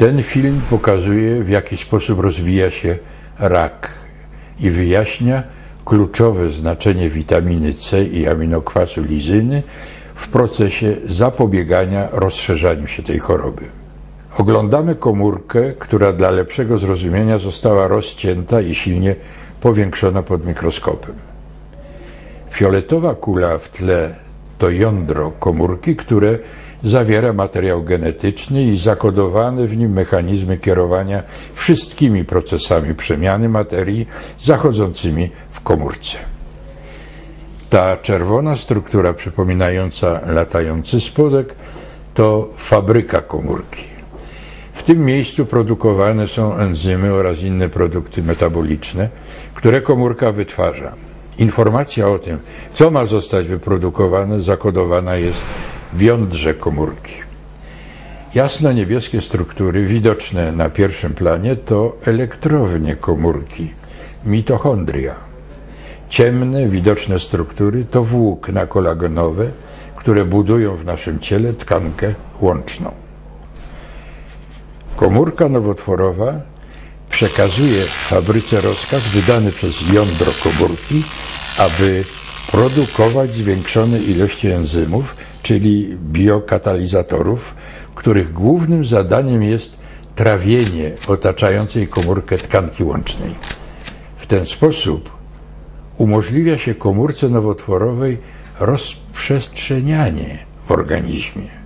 Ten film pokazuje, w jaki sposób rozwija się rak i wyjaśnia kluczowe znaczenie witaminy C i aminokwasu lizyny w procesie zapobiegania rozszerzaniu się tej choroby. Oglądamy komórkę, która dla lepszego zrozumienia została rozcięta i silnie powiększona pod mikroskopem. Fioletowa kula w tle to jądro komórki, które zawiera materiał genetyczny i zakodowane w nim mechanizmy kierowania wszystkimi procesami przemiany materii zachodzącymi w komórce. Ta czerwona struktura przypominająca latający spodek to fabryka komórki. W tym miejscu produkowane są enzymy oraz inne produkty metaboliczne, które komórka wytwarza. Informacja o tym, co ma zostać wyprodukowane, zakodowana jest w jądrze komórki. Jasno-niebieskie struktury widoczne na pierwszym planie to elektrownie komórki, mitochondria. Ciemne, widoczne struktury to włókna kolagenowe, które budują w naszym ciele tkankę łączną. Komórka nowotworowa przekazuje fabryce rozkaz wydany przez jądro komórki, aby produkować zwiększone ilości enzymów, czyli biokatalizatorów, których głównym zadaniem jest trawienie otaczającej komórkę tkanki łącznej. W ten sposób umożliwia się komórce nowotworowej rozprzestrzenianie w organizmie.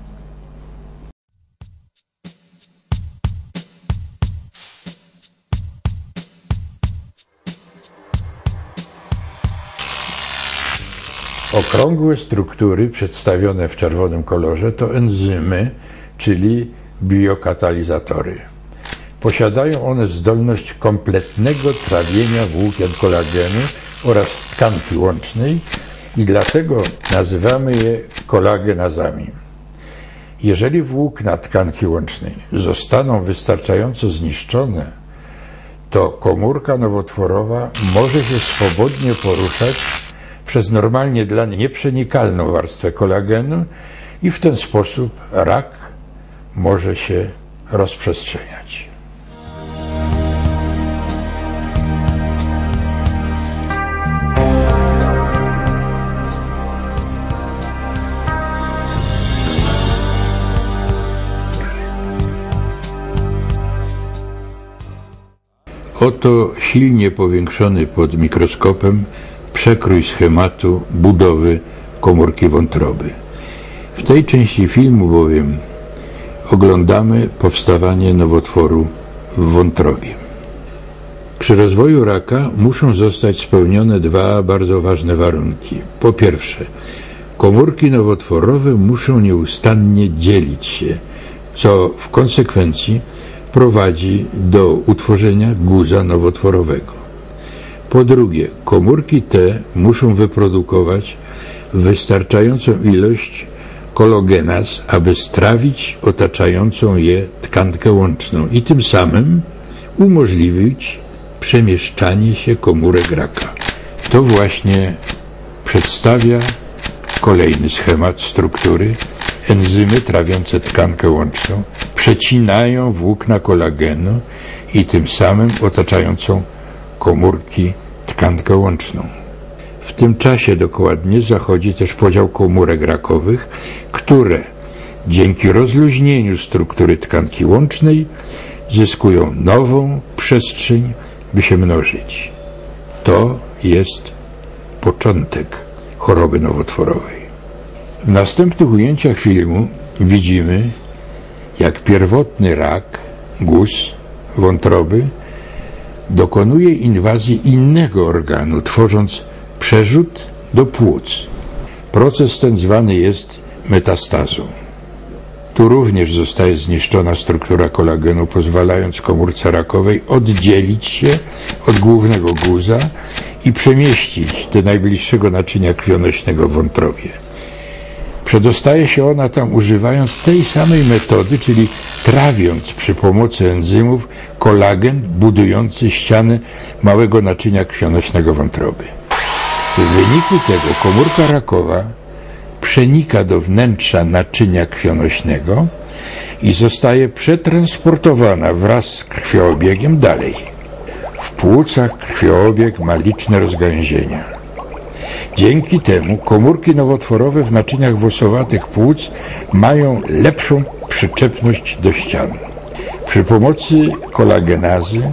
Okrągłe struktury przedstawione w czerwonym kolorze to enzymy, czyli biokatalizatory. Posiadają one zdolność kompletnego trawienia włókien kolagenu oraz tkanki łącznej i dlatego nazywamy je kolagenazami. Jeżeli włókna tkanki łącznej zostaną wystarczająco zniszczone, to komórka nowotworowa może się swobodnie poruszać przez normalnie dla nieprzenikalną warstwę kolagenu i w ten sposób rak może się rozprzestrzeniać. Oto silnie powiększony pod mikroskopem przekrój schematu budowy komórki wątroby. W tej części filmu bowiem oglądamy powstawanie nowotworu w wątrobie. Przy rozwoju raka muszą zostać spełnione dwa bardzo ważne warunki. Po pierwsze, komórki nowotworowe muszą nieustannie dzielić się, co w konsekwencji prowadzi do utworzenia guza nowotworowego. Po drugie, komórki te muszą wyprodukować wystarczającą ilość kologenas, aby strawić otaczającą je tkankę łączną i tym samym umożliwić przemieszczanie się komórek raka. To właśnie przedstawia kolejny schemat struktury. Enzymy trawiące tkankę łączną przecinają włókna kolagenu i tym samym otaczającą komórki tkankę łączną. W tym czasie dokładnie zachodzi też podział komórek rakowych, które dzięki rozluźnieniu struktury tkanki łącznej zyskują nową przestrzeń, by się mnożyć. To jest początek choroby nowotworowej. W następnych ujęciach filmu widzimy, jak pierwotny rak, guz, wątroby dokonuje inwazji innego organu, tworząc przerzut do płuc. Proces ten zwany jest metastazą. Tu również zostaje zniszczona struktura kolagenu, pozwalając komórce rakowej oddzielić się od głównego guza i przemieścić do najbliższego naczynia krwionośnego wątrobie. Przedostaje się ona tam używając tej samej metody, czyli trawiąc przy pomocy enzymów kolagen budujący ściany małego naczynia krwionośnego wątroby. W wyniku tego komórka rakowa przenika do wnętrza naczynia krwionośnego i zostaje przetransportowana wraz z krwioobiegiem dalej. W płucach krwiobieg ma liczne rozgałęzienia. Dzięki temu komórki nowotworowe w naczyniach włosowatych płuc mają lepszą przyczepność do ścian. Przy pomocy kolagenazy,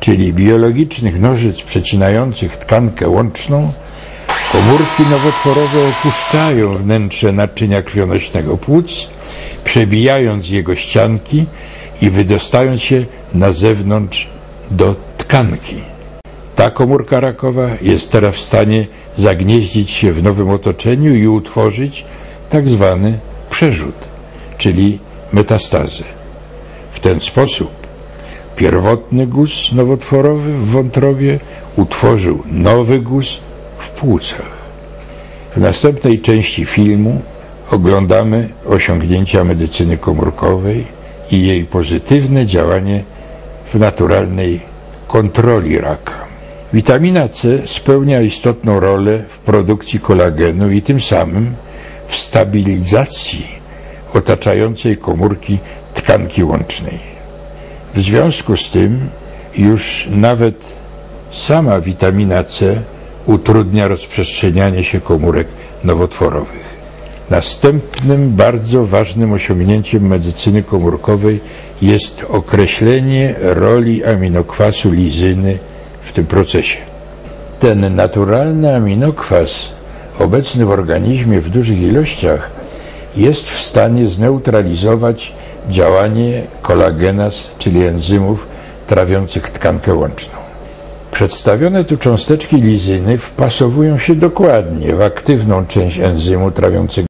czyli biologicznych nożyc przecinających tkankę łączną, komórki nowotworowe opuszczają wnętrze naczynia krwionośnego płuc, przebijając jego ścianki i wydostając się na zewnątrz do tkanki. Ta komórka rakowa jest teraz w stanie zagnieździć się w nowym otoczeniu i utworzyć tak zwany przerzut, czyli metastazę. W ten sposób pierwotny guz nowotworowy w wątrobie utworzył nowy guz w płucach. W następnej części filmu oglądamy osiągnięcia medycyny komórkowej i jej pozytywne działanie w naturalnej kontroli raka. Witamina C spełnia istotną rolę w produkcji kolagenu i tym samym w stabilizacji otaczającej komórki tkanki łącznej. W związku z tym już nawet sama witamina C utrudnia rozprzestrzenianie się komórek nowotworowych. Następnym bardzo ważnym osiągnięciem medycyny komórkowej jest określenie roli aminokwasu lizyny w tym procesie. Ten naturalny aminokwas, obecny w organizmie w dużych ilościach, jest w stanie zneutralizować działanie kolagenas, czyli enzymów trawiących tkankę łączną. Przedstawione tu cząsteczki lizyny wpasowują się dokładnie w aktywną część enzymu trawiącego